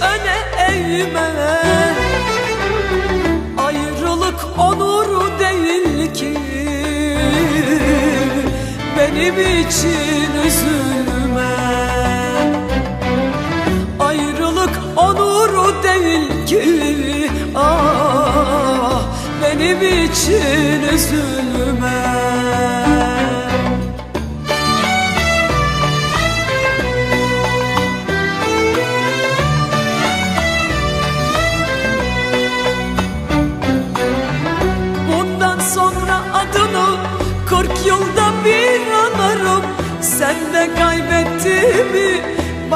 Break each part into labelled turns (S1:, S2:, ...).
S1: öne eğme. Ayrılık onuru değil ki. Benim için üzülme. Ayrılık onuru değil ki. Ah benim için üzülme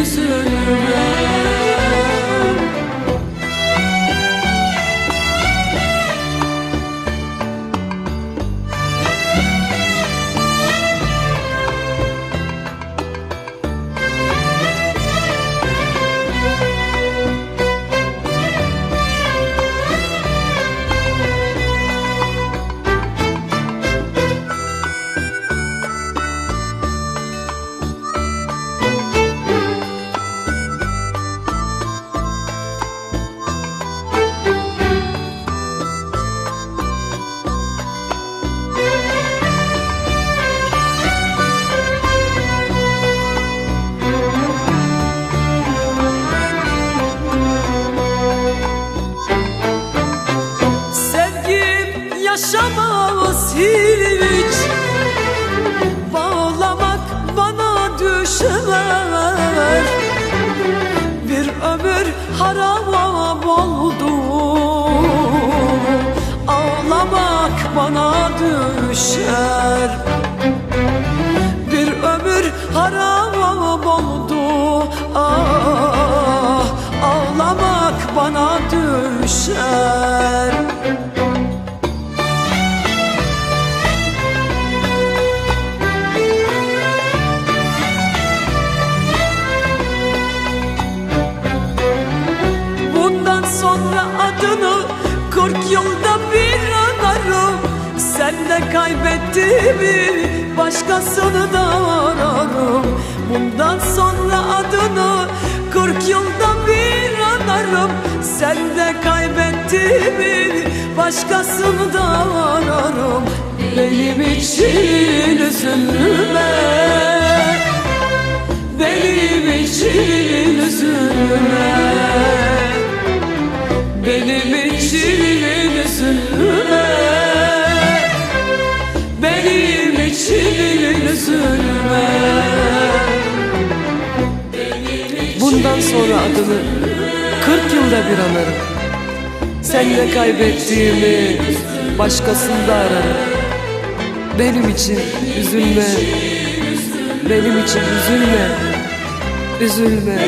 S1: üzülme ömür haram oldu Ağlamak bana düşer adını kırk yılda bir anarım Sen de kaybettiğimi başkasını da ararım. Bundan sonra adını kırk yılda bir anarım. Sen de kaybettiğimi başkasını da ararım. Benim için üzülme
S2: Bundan sonra adını 40 yılda bir anarım. Sen de kaybettiğimi başkasında ararım. Benim için üzülme. Benim için Üzülme. Üzülme